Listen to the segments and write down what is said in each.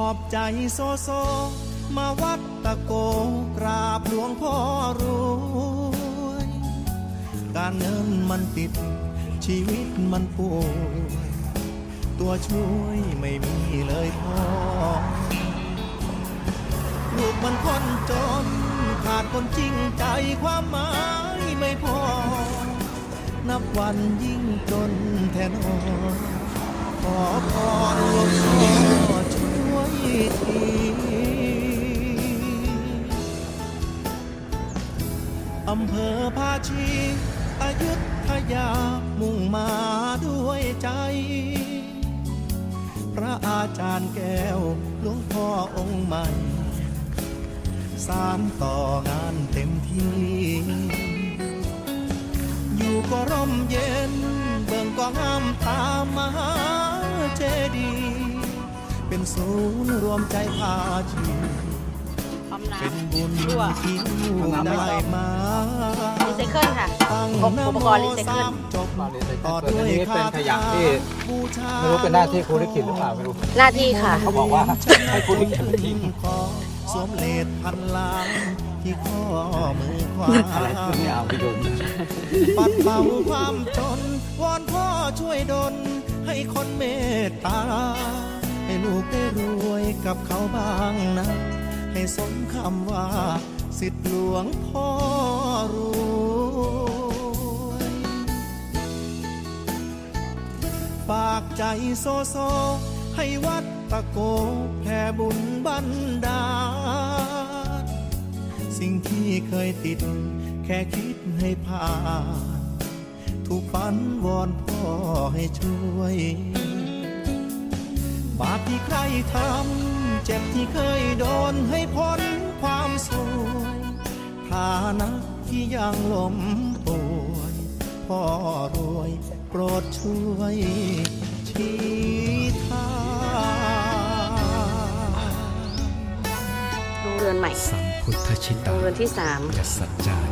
อบใจโซโซ มาวัดตะโกกราบหลวงพ่อรวยการเงินมันติด ชีวิตมันป่วยตัวช่วยไม่มีเลยพ่อ ลูกมันคนจน ขาดคนจริงใจความหมายไม่พอ นับวันยิ่งจนแทนอขอพรหลวงพ่อ ทีอำเภอภาชีอายุทยามุ่งมาด้วยใจ พระอาจารย์แก้วหลวงพ่อองค์ใหม่ สารต่องานเต็มที่ อยู่ก็ร่มเย็น เบิ่งก็งามตามมหาเจดีย์ เป็นศูนย์รวมใจพาชีพร้อมน้เป็นบุญำรั่วที่ลูกได้มารีไซเคิลค่ะตั้งครบนะอุปโมกรณ์รีไซเคิลสามจบมารีไซเคิลต่อด้วยอันนี้เป็นขยะที่บูชาไม่รู้เป็นหน้าที่ครูลิขิตหรือเปล่าไม่รู้ หน้าที่ค่ะ เขาบอกว่าให้ครูลิขิตทิ้งขอสวมเลดพันล้านที่ข้อมือขวา อะไรซึ่งไม่เอาไปโยนปัดเป่าความจน วอนพ่อช่วยดลให้คนเมตตา กับเขาบ้างนะ ให้สมคำว่า สิทธิหลวงพ่อรวยฝากใจโซโซ ให้วัดตะโกแผ่บุญบันดาลสิ่งที่เคยติด แค่คิดให้ผ่าน ถูกฝันวอนพ่อให้ช่วย บาปที่ใครทำ เจ็บที่เคยโดนให้พ้นความสวยฐานะที่ยังล้มป่วยพ่อรวยโปรดช่วยชี้ทางโรงเรือนใหม่ สัมพุทธชิโรตางเรือนที่สาม ยัสสัจจานิ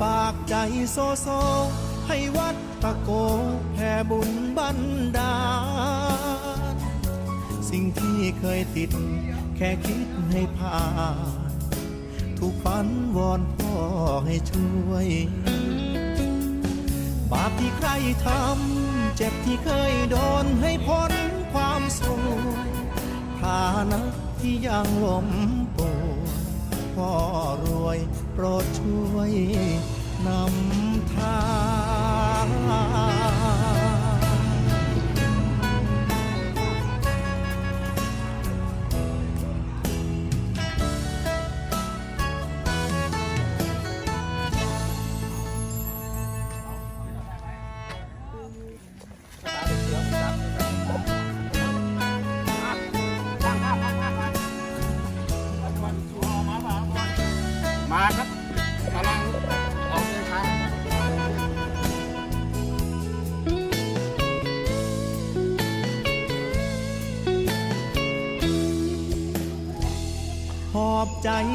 ฝากใจโซโซ ให้วัดตะโกแผ่บุญบันดาล สิ่งที่เคยติด แค่คิดให้ผ่านถูกฝันวอนพ่อให้ช่วย บาปที่ใครทำ เจ็บที่เคยโดนให้พ้นความสวยฐานะที่ยังล้ม พ่อรวยโปรดช่วยนำทาง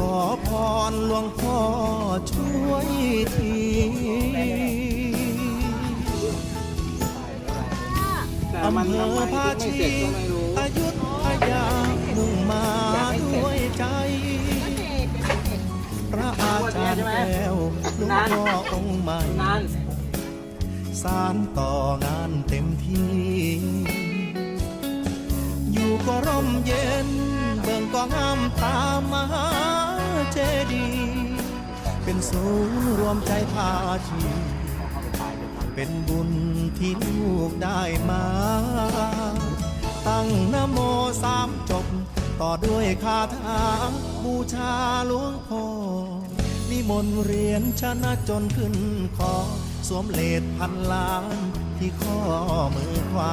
ขอพรหลวงพ่อช่วยทีแต่มันอำเภทำไมอภาไม่ชีเสร็จก็ไม่รู้อายุทยามุ่งมาด้วยใจ พระอาจารย์แก้วหลวงพ่อองค์ใหม่นานสารต่องานเต็มที่ อยู่ก็ร่มเย็นเบิ่งก็งามตามมา ดีย์เป็นศูนย์รวมใจพาชีเป็นบุญที่ลูกได้มา ตั้งนโมสามจบ ต่อด้วยคาถาบูชาหลวงพ่อนิมนต์เรียนชนะจนขึ้นคอ สวมเลดพันล้านที่ข้อมือขวา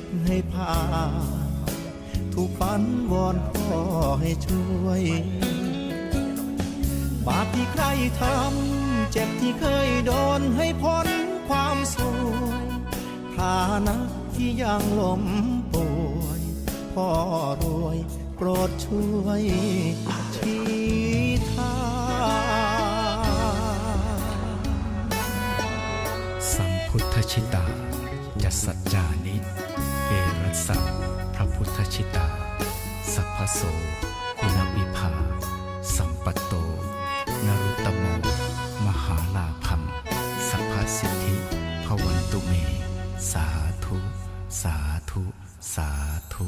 ด ให้ผ่านถูกฝันวอนพ่อให้ช่วย บาปที่ใครทำ เจ็บที่เคยโดนให้พ้นความสวยฐานะที่ยังล้มป่วย พ่อรวยโปรดช่วยชี้ทางสัมพุทธชิตาจัสสัจจา โสอินวิภา สัมปตโต นรุตโม มหาลาภัมสัพพสิทธิพวันตุเม สาธุ สาธุ สาธุ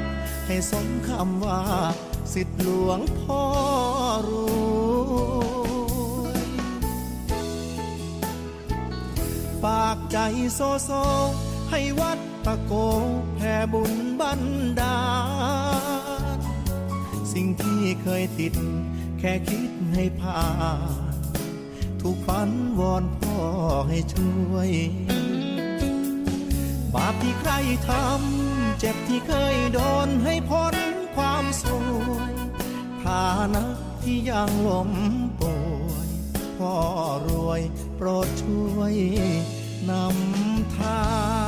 ให้สมคำว่า สิทธิหลวงพ่อรวยฝากใจโซโซ ให้วัดตะโกแผ่บุญบันดาลสิ่งที่เคยติด แค่คิดให้ผ่านถูกฝันวอนพ่อให้ช่วย บาปที่ใครทำ เจ็บที่เคยโดนให้พ้นความสวยฐานะที่ยังล้มป่วยพ่อรวยโปรดช่วยนำทาง